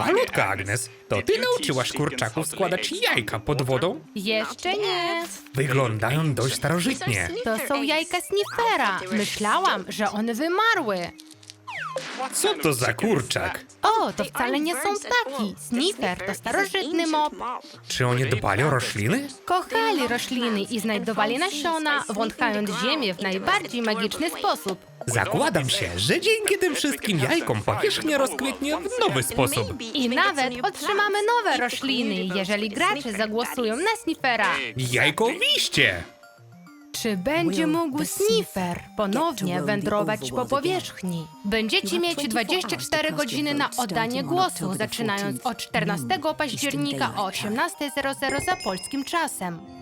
Malutka Agnes, to ty nauczyłaś kurczaków składać jajka pod wodą? Jeszcze nie. Wyglądają dość starożytnie. To są jajka snifera. Myślałam, że one wymarły. Co to za kurczak? O, to wcale nie są ptaki. Snifer to starożytny mop. Czy oni dbali o rośliny? Kochali rośliny i znajdowali nasiona, wąchając ziemię w najbardziej magiczny sposób. Zakładam się, że dzięki tym wszystkim jajkom powierzchnia rozkwitnie w nowy sposób. I nawet otrzymamy nowe rośliny, jeżeli gracze zagłosują na Snifera. Jajkowiście! Czy będzie mógł Sniffer ponownie wędrować po powierzchni? Będziecie mieć 24 godziny na oddanie głosu, zaczynając od 14 października o 18.00 za polskim czasem.